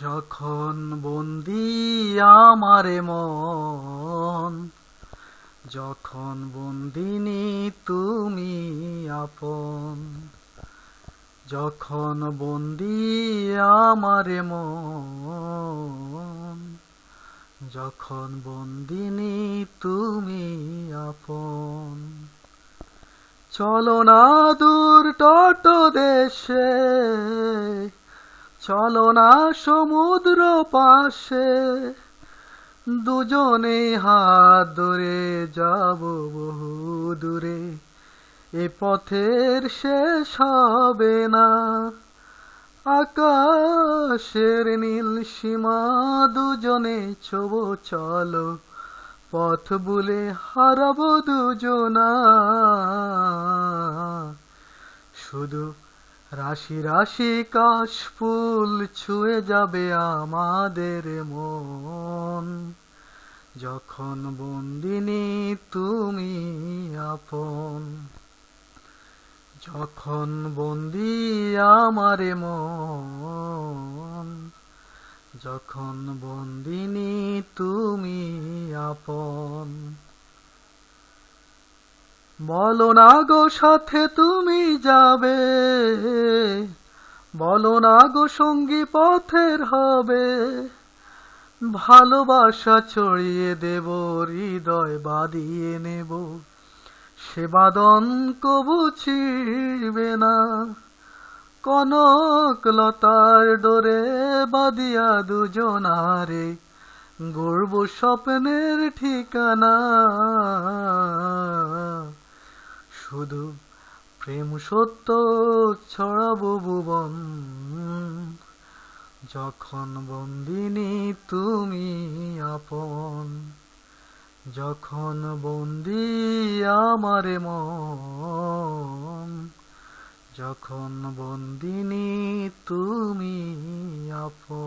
যখন বন্দি আমারে মন, যখন বন্দিনী তুমি আপন, যখন বন্দি আমারে মন, যখন বন্দিনী তুমি আপন। চলো না দূর টট দেশে চলো না সমুদ্র পাশে, দুজনে হাত ধরে যাব বহু দূরে এ পথের শেষ হবে না, আকাশের নীল সীমা, দুজনে ছব, চলো পথ বুলে হারাবো দুজনা। শুধু রাশি রাশি কাশ ফুল ছুঁয়ে যাবে আমাদের মন। যখন বন্দিনী তুমি আপন, যখন বন্দি আমারে মন, যখন বন্দিনী তুমি আপন। বলো না গো, সাথে তুমি যাবে। বলো না গো, সঙ্গী পথের হবে। ভালোবাসা ছড়িয়ে দেব, হৃদয় বাদিয়ে নেব। সে বাদন কবু ছিড়বে না। কনক লতার ডোরে বাদিয়া দুজনারে গর্ব স্বপ্নের ঠিকানা। শুধু প্রেম সত্য ছড়াবো ভুবন। যখন বন্দিনী তুমি আপন, যখন বন্দি আমার মন, যখন বন্দিনী তুমি আপন।